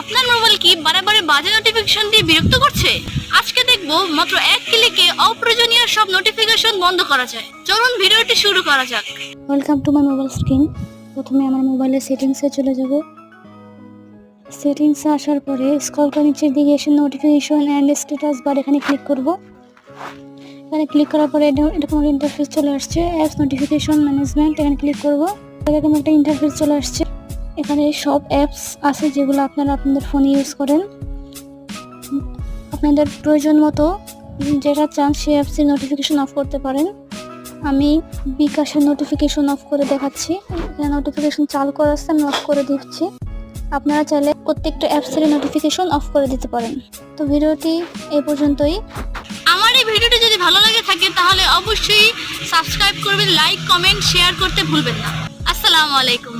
আপনার মোবাইল কি বারে বাজে নোটিফিকেশন দিয়ে বিরক্ত করছে? আজকে দেখব মাত্র এক ক্লিকে অপ্রয়োজনীয় সব নোটিফিকেশন বন্ধ করা যায়। চলুন ভিডিওটি শুরু করা যাক। Welcome to my mobile screen প্রথমে আমার মোবাইলের সেটিংসে চলে যাব। সেটিংসে আসার পরে স্ক্রল করে নিচের দিকে এসে নোটিফিকেশন অ্যান্ড স্ট্যাটাস বার এখানে ক্লিক করব। এখানে ক্লিক করার পরে এরকম একটা ইন্টারফেস চলে আসছে। অ্যাপস নোটিফিকেশন ম্যানেজমেন্ট এখানে ক্লিক করব। এরকম একটা ইন্টারফেস চলে আসছে। এখানে সব অ্যাপস আছে যেগুলো আপনারা আপনাদের ফোনে ইউজ করেন। আপনাদের প্রয়োজন মতো যেটা চান সেই অ্যাপসের নোটিফিকেশন অফ করতে পারেন। আমি বিকাশের নোটিফিকেশন অফ করে দেখাচ্ছি। নোটিফিকেশন চালু করা আছে, আমি অফ করে দিচ্ছি। আপনারা চাইলে প্রত্যেকটা অ্যাপসের নোটিফিকেশন অফ করে দিতে পারেন। তো ভিডিওটি এ পর্যন্তই। আমার এই ভিডিওটি যদি ভালো লাগে থাকে, তাহলে অবশ্যই সাবস্ক্রাইব করবেন লাইক কমেন্ট শেয়ার করতে ভুলবেন না। আসসালামু আলাইকুম।